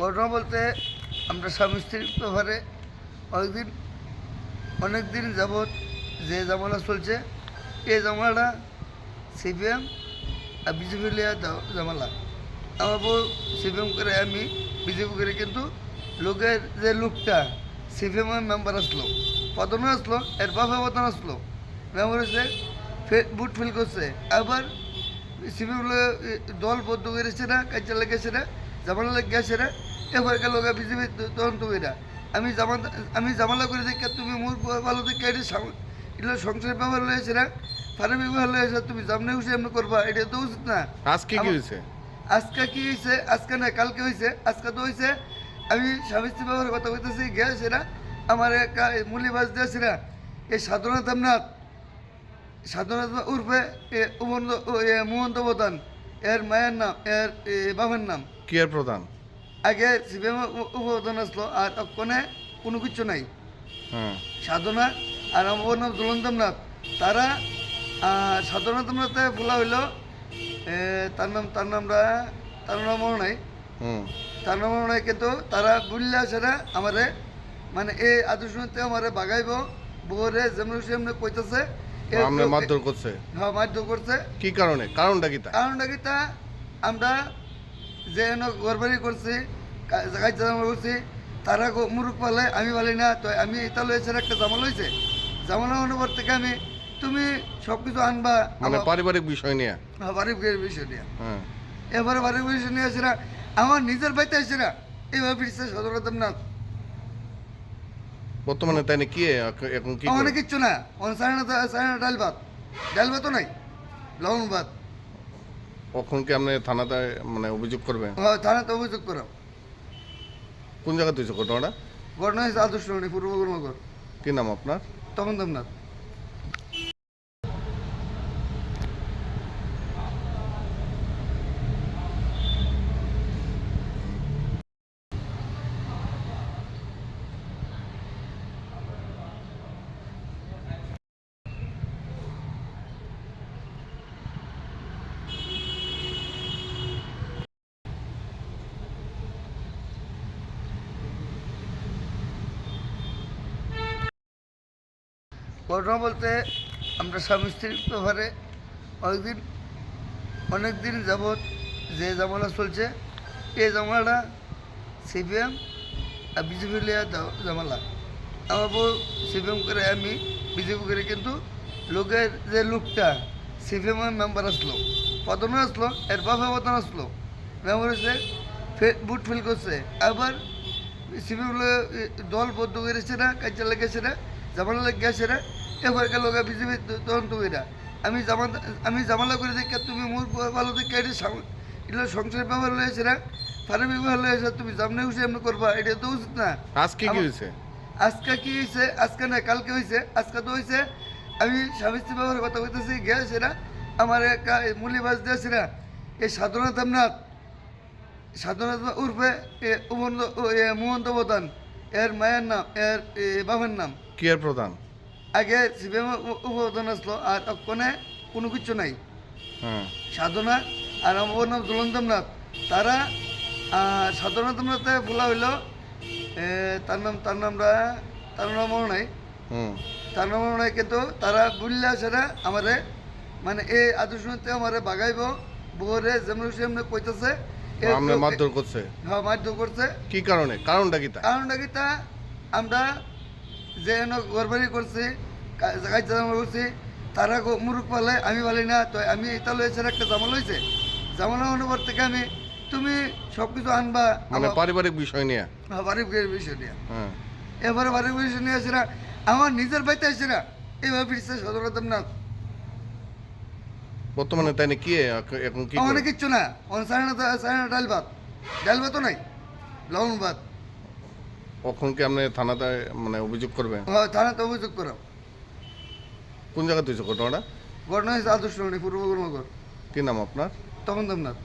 ঘটনা বলতে আমরা স্বামী স্ত্রীর ব্যাপারে অনেকদিন অনেক দিন যাবৎ যে জামানা চলছে এই জামালাটা সিপিএম আর বিজেপি লিয়া জামালা আমার বউ সিপিএম করে, আমি বিজেপি করে, কিন্তু লোকের যে লোকটা সিপিএম মেম্বার আসলো, পতন আসলো, এর বাবা পতন আসলো। মেম্বার হয়েছে বুট ফিল করছে। আবার সিপিএম দল বদ্ধ করেছে না কাজে লেগেছে না জামালা লেগেছে না। এবার গেল বিজেপি তদন্ত কইরা আমি জামা আমি জামালা করে দেখে তুমি মোর ভালো দেখে এটা এটা সংসার ব্যবহার হয়েছে না ফার্মি ব্যবহার হয়েছে তুমি জামনে খুশি এমনি করবা এটা তো উচিত না। আজকে কি হয়েছে? আজকে কি হয়েছে? আজকে না কালকে হয়েছে আজকে তো হয়েছে। আমি স্বামী স্ত্রী ব্যবহার কথা বলতেছি গেছে না আমার মুলি বাস দিয়েছে না এই সাধনা দেবনাথ সাধনা দেবনাথ উর্ফে মোহন্ত বতান এর মায়ের নাম এর এ বাবার নাম। কি প্রধান? আগে সিপিএম উপবর্তন আসলো আর ওখানে কোনো কিছু নাই। সাধনা আর আমার নাম দুলন দেবনাথ তারা সাধনা দেবনাথে বলা হইল তার নাম তার নামটা তার নাম নাই। হুম। তার নাম নাই কিন্তু তারা বললে আসে না আমারে মানে এই আদর্শতে আমারে বাগাইব বউরে যেমন সেমনি কইতেছে। মারধর করছে। হ্যাঁ মারধর করছে। কি কারণে? কারণটা কি কারণটা কি তা আমরা যে এন গড়বাড়ি করছি জায়গায় জামা করছি তারা মুরুখ পালে আমি পালি না তো আমি এটা লয়েছে একটা জামাল হয়েছে জামাল অনুভব থেকে আমি তুমি সব কিছু আনবা মানে পারিবারিক বিষয় নিয়ে? বাড়ির বিয়ের বিষয় নিয়ে। হ্যাঁ। এবারে বাড়ির বিষয় নিয়ে আসে না আমার নিজের বাড়িতে আসে না এইভাবে ফিরছে সদরকদম না বর্তমানে তাই কি এখ- এখন কি আমার কিচ্ছু না। আমার সাড়ে না সাড়ে ডাল ভাত। ডাল ভাতও নাই লবণ ভাত। কখন কি আপনি থানাতে মানে অভিযোগ করবেন? হ্যাঁ, থানাতে অভিযোগ করাম। কোন জায়গা হয়েছে ঘটনাটা ঘটনা হয়েছে আদর্শ পূর্ব কর্মকর কি নাম আপনার? তখন দেবনাথ ঘটনা বলতে আমরা স্বামী স্ত্রীর ব্যাপারে অনেকদিন অনেক দিন যাবৎ যে জামালা চলছে এই জামালাটা সিপিএম আর বিজেপি লিয়া জামালা আমার বউ সিপিএম করে, আমি বিজেপি করে, কিন্তু লোকের যে লোকটা, সিপিএম মেম্বার আসলো, পতন আসলো, এর বাবা পতন আসলো। মেম্বার হয়েছে বুট ফিল করছে। আবার সিপিএম দল বদ্ধ করেছে না কাজে লেগেছে না জামালা লেগেছে না। এবার গেল বিজেপি তদন্ত কইরা আমি জামা আমি জামালা করে দেখে তুমি মোর ভালো দেখে এটা এটা সংসার ব্যবহার হয়েছে না ফার্মি ব্যবহার হয়েছে তুমি জামনে খুশি এমনি করবা এটা তো উচিত না। আজকে কি হয়েছে? আজকে কি হয়েছে? আজকে না কালকে হয়েছে। আজকে তো হয়েছে। আমি স্বামী স্ত্রী ব্যবহার কথা বলতেছি গেছে না আমার মুলি বাস দিয়েছে না এই সাধনা দেবনাথ সাধনা দেবনাথ উর্ফে মোহন্ত বতান এর মায়ের নাম এর বাবার নাম। কি এর প্রধান? আগে সিপিএম উপবর্তন আসলো আর ওখানে কোনো কিছু নাই। সাধনা আর আমার নাম দুলন দেবনাথ তারা আহ, সাধনা দেবনাথে বলা হইল তার নাম তার নামটা তার নাম নাই। হুম। তার নাম নাই কিন্তু তারা বললে আসে না আমারে মানে এই আদর্শতে আমারে বাগাইব বউরে যেমন সেমনি কইতেছে। মারধর করছে। হ্যাঁ মারধর করছে। কি কারণে? কারণটা কি কারণটা কি তা আমরা যে এন গড়বাড়ি করছি কা- জায়গায় জামা করছি তারা মুরুখ পালে আমি পালি না তো আমি এটা লয়েছে একটা জামাল হয়েছে জামালা অনুভব থেকে আমি তুমি সব কিছু আনবা মানে পারিবারিক বিষয় নিয়ে? বাড়ির বিয়ের বিষয় নিয়ে। হ্যাঁ। এবারে বাড়ির বিষয় নিয়ে আসে না আমার নিজের বাড়িতে আসে না এইভাবে ফিরছে সদরকদম না বর্তমানে তাই কি এখ- এখন কি কিচ্ছু না। আমার সাড়ে না সাড়ে না ডাল ভাত। ডাল ভাতও নাই লবণ ভাত। কখন কি আপনি থানাতে মানে অভিযোগ করবেন? হ্যাঁ, থানাতে অভিযোগ করাম। কোন জায়গাতে হয়েছে ঘটনাটা? ঘটনা হয়েছে আদর্শ পূর্ব কর্মকর কি নাম আপনার? তখন দেবনাথ।